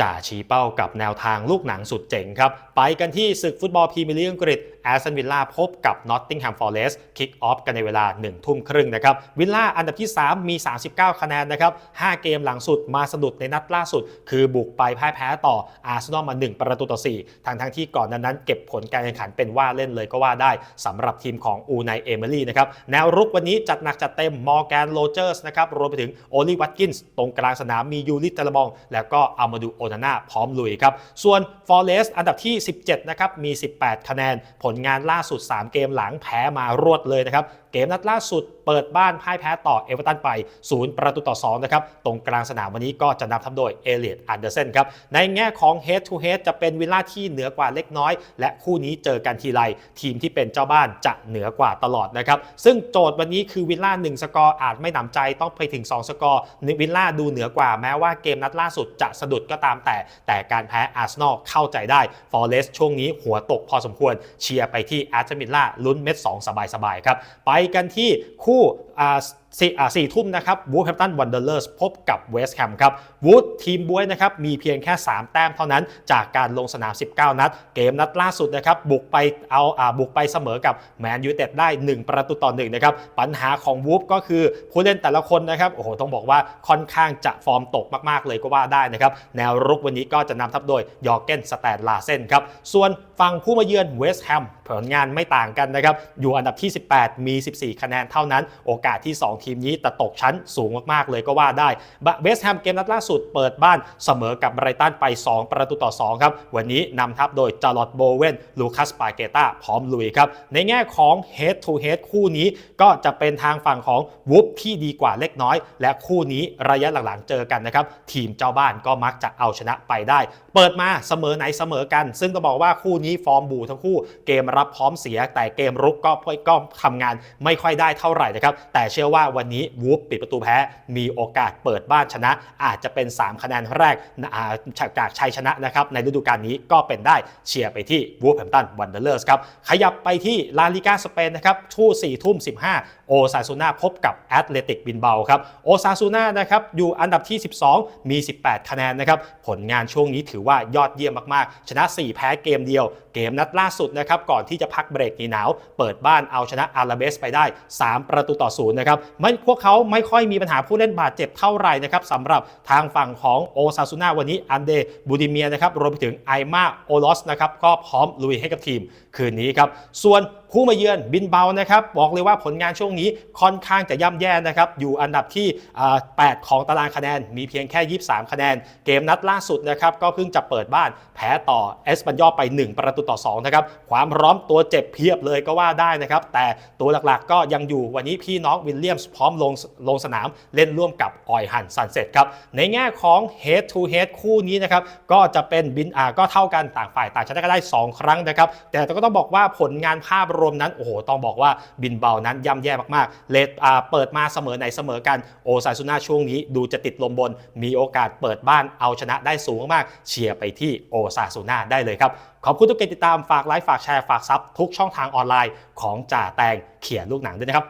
จ่าชี้เป้ากับแนวทางลูกหนังสุดเจ๋งครับ ไปกันที่ศึกฟุตบอลพรีเมียร์ลีกอังกฤษ แอสตันวิลล่าพบกับนอตติงแฮมฟอร์เรสต์คิกออฟกันในเวลา 1 ทุ่มครึ่งนะครับวิลล่าอันดับที่ 3 มี 39 คะแนนนะครับ 5 เกมหลังสุดมาสะดุดในนัดล่าสุด คือบุกไปพ่ายแพ้ต่ออาร์เซนอลมา 1 ประตูต่อ 4 ทางทั้งที่ก่อนนั้นนั้นเก็บผลการแข่งขันเป็นว่าเล่นเลยก็ว่าได้สำหรับทีมของอูไนเอเมอรี่นะครับแนวรุกวันนี้จัดหนักจัดเต็มมอร์แกนโรเจอร์สนะครับรวมไปถึงโอลิวัตกินส์ตรงกลางสนามมียูริตเตลบอง แล้วก็อามาดูโอนาน่าพร้อมลุยครับส่วนฟอร์เรสอันดับที่ 17นะครับมี 18 คะแนนผลงานล่าสุด 3 เกมหลังแพ้มารวดเลยนะครับ เกมนัดล่าสุดเปิดบ้านพ่ายแพ้ต่อเอเวอร์ตันไป 0 ประตูต่อ 2 นะครับ ตรงกลางสนามวันนี้ก็จะนำทัพโดยเอเลียดอันเดอร์เซนครับ ในแง่ของ head to head จะเป็นวิลล่าที่เหนือกว่าเล็กน้อย และคู่นี้เจอกันทีไรทีมที่เป็นเจ้าบ้านจะเหนือกว่าตลอดนะครับ ซึ่งโจทย์วันนี้คือวิลล่า1สกอร์อาจไม่หนำใจต้องไปถึง 2 สกอร์วิลล่าดูเหนือกว่าแม้ว่าเกมนัดล่าสุดจะสะดุดก็ตามแต่ แต่การแพ้อาร์เซนอลเข้าใจได้ฟอร์เรสช่วงนี้หัวตกพอสมควรเชียร์ไปที่อาร์เจนตินาลุ้นเม็ด2สบายๆครับไปกันที่คู่ สี่อ่าสี่ทุ่มนะครับวูดแฮมตันวันเดอร์เลอร์สพบกับเวสต์แฮมครับวูดทีมบวยนะครับมีเพียงแค่ 3 แต้มเท่านั้น จากการลงสนาม 19 นัด เกมนัดล่าสุดนะครับบุกไปเอาอ่าบุกไปเสมอกับแมนยูเต็ดได้ 1 ประตูต่อ1นะครับปัญหาของวูฟก็คือผู้เล่นแต่ละคนนะครับโอ้โหต้องบอกว่าค่อนข้างจะฟอร์มตกมากๆเลยก็ว่าได้นะครับแนวรุกวันนี้ก็จะนำทัพโดยยอร์เกนสแตนลาเซนครับส่วนฝั่งผู้มาเยือนเวสต์แฮมผลงานไม่ต่างกันนะครับ อยู่อันดับที่ 18 มี 14 คะแนนเท่านั้น โอกาสที่ 2 ทีมนี้แต่ตกชั้นสูงมากๆเลยก็ว่าได้เวสต์แฮมเกมนัดล่าสุดเปิดบ้านเสมอกับไบรตันไป 2 ประตูต่อ 2 ครับ วันนี้นำทัพโดยจาร์ลอตโบเวนลูคัสปาเกตาพร้อมลุยครับ ในแง่ของ head to head คู่นี้ก็จะเป็นทางฝั่งของวูฟที่ดีกว่าเล็กน้อย และคู่นี้ระยะหลังๆเจอกันนะครับทีมเจ้าบ้านก็มักจะเอาชนะไปได้ เปิดมาเสมอไหนเสมอกัน ซึ่งต้องบอกว่าคู่นี้ฟอร์มบูทั้งคู่เกมรับพร้อมเสีย แต่เกมรุกก็ก็ทำงานไม่ค่อยได้เท่าไหร่นะครับ แต่เชื่อว่าวันนี้วูฟปิดประตูแพ้ มีโอกาสเปิดบ้านชนะ อาจจะเป็น 3 คะแนนแรกจากชัยชนะนะครับในฤดูกาลนี้ก็เป็นได้เชียร์ไปที่วูฟแฮมตันวันเดอร์เลอร์สครับขยับไปที่ลาลิกาสเปนนะครับชู่4ทุ่ม 15โอซาซูนาพบกับแอตเลติกบินเบาครับโอซาซูนานะครับอยู่อันดับที่ 12 มี 18 คะแนนนะครับผลงานช่วงนี้ถือว่ายอดเยี่ยมมากๆ ชนะ 4 แพ้เกมเดียว เกมนัดล่าสุดนะครับก่อนที่จะพักเบรกหนาว เปิดบ้านเอาชนะอาราเบสไปได้ 3 ประตูต่อศูนย์นะครับไม่พวกเขาไม่ค่อยมีปัญหาผู้เล่นบาดเจ็บเท่าไหร่นะครับสำหรับทางฝั่งของโอซาซูนาวันนี้อันเดบูดิเมียนะครับรวมไปถึงไอมาโอลอสนะครับก็พร้อมลุยให้กับทีมคืนนี้ครับส่วน ผู้มาเยือนบินเบานะครับบอกเลยว่าผลงานช่วงนี้ค่อนข้างจะย่ำแย่นะครับอยู่อันดับที่ 8 ของตารางคะแนน มีเพียงแค่ 23 คะแนน เกมนัดล่าสุดนะครับก็เพิ่งจะเปิดบ้านแพ้ต่อเอสปันยอไป 1 ประตูต่อ2นะครับความพร้อมตัวเจ็บเพียบเลยก็ว่าได้นะครับแต่ตัวหลักๆก็ยังอยู่วันนี้พี่น้องวิลเลียมส์พร้อมลงลงสนามเล่นร่วมกับออยฮันซันเซ็ตครับในแง่ของ head to head คู่นี้นะครับก็จะเป็นบินอ่าก็เท่ากันต่างฝ่ายต่างชนะก็ได้ 2 ครั้งนะครับแต่ก็ต้องบอกว่าผลงานภาพรวมนั้นโอ้โหต้องบอกว่าบินเบานั้นย่ำแย่มากๆเลดเปิดมาเสมอไหนเสมอกันโอซาซูน่าช่วงนี้ดูจะติดลมบน มีโอกาสเปิดบ้านเอาชนะได้สูงมากๆเชียร์ไปที่โอซาซูน่าได้เลยครับ ขอบคุณทุกการติดตามฝากไลค์ฝากแชร์ฝากซับทุกช่องทางออนไลน์ของจ่าแตงเขียนลูกหนังด้วยนะครับ